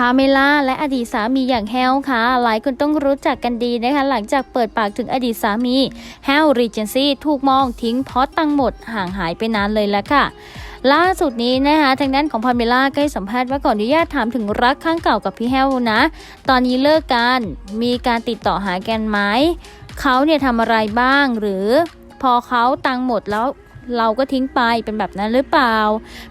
พาเมล่าและอดีตสามีอย่างแฮลค่ะ หลายคนต้องรู้จักกันดีนะคะ หลังจากเปิดปากถึงอดีตสามีแฮลรีเจนซี่ถูกมองทิ้งเพราะตังหมดห่างหายไปนานเลยละค่ะล่าสุดนี้นะคะทางด้านของพาเมล่าก็ให้สัมภาษณ์ว่าก่อนอนุญาตถามถึงรักครั้งเก่ากับพี่แฮลนะ ตอนนี้เลิกกันมีการติดต่อหากันไหมเขาเนี่ยทำอะไรบ้างหรือพอเขาตังหมดแล้ว เราก็ทิ้งไปเป็นแบบนั้นหรือเปล่า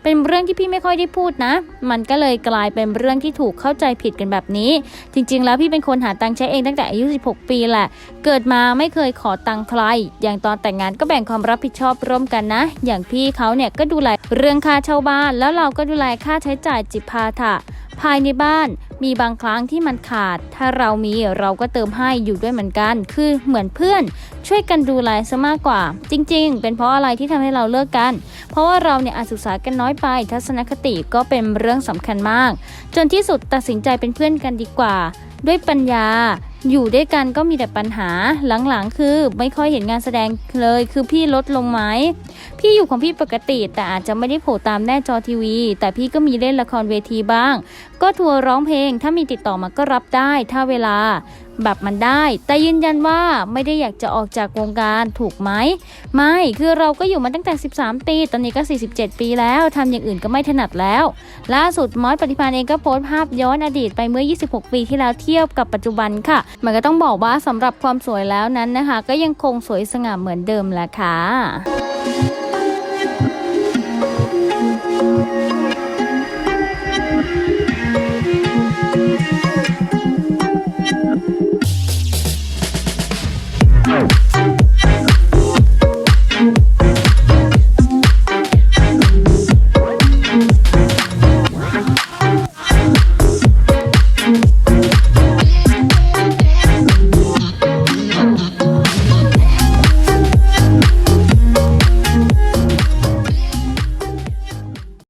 เป็นเรื่องที่พี่ไม่ค่อยได้พูดนะ มันก็เลยกลายเป็นเรื่องที่ถูกเข้าใจผิดกันแบบนี้ จริง ๆ แล้วพี่เป็นคนหาตังค์ใช้เองตั้งแต่อายุ 16 ปีแหละ เกิดมาไม่เคยขอตังค์ใคร อย่างตอนแต่งงานก็แบ่งความรับผิดชอบร่วมกันนะ อย่างพี่เขาเนี่ยก็ดูแลเรื่องค่าเช่าบ้าน แล้วเราก็ดูแลค่าใช้จ่ายจิปาถะภายในบ้าน มีบางครั้งที่มันขาด ถ้าเรามีเราก็เติมให้อยู่ด้วยเหมือนกัน คือเหมือนเพื่อน ช่วยกันดูแลซะมากกว่า จริง ๆ เป็นเพราะอะไรที่ทำให้เราเลิกกันเพราะว่าเราเนี่ยอาจศึกษากันน้อยไป ทัศนคติก็เป็นเรื่องสำคัญมาก จนที่สุดตัดสินใจเป็นเพื่อนกันดีกว่า ด้วยปัญญา อยู่ด้วยกันก็มีแต่ปัญหาหลังๆ คือไม่ค่อยเห็นงานแสดงเลย คือพี่ลดลงไหมพี่อยู่ของพี่ปกติแต่อาจจะไม่ได้โผล่ตามแน่จอทีวี แต่พี่ก็มีเล่นละครเวทีบ้าง ก็ทัวร์ร้องเพลง ถ้ามีติดต่อมาก็รับได้ ถ้าเวลา แบบมันได้ แต่ยืนยันว่าไม่ได้อยากจะออกจากวงการถูกไหม ไม่ คือเราก็อยู่มาตั้งแต่ 13 ปี ตอนนี้ก็ 47 ปีแล้วทำอย่างอื่นก็ไม่ถนัดแล้ว ล่าสุดมอสปฏิพานเองก็โพสต์ภาพย้อนอดีตไปเมื่อ 26 ปีที่แล้วเทียบกับปัจจุบันค่ะ มันก็ต้องบอกว่าสำหรับความสวยแล้วนั้นนะคะ ก็ยังคงสวยสง่าเหมือนเดิมแหละค่ะ thank you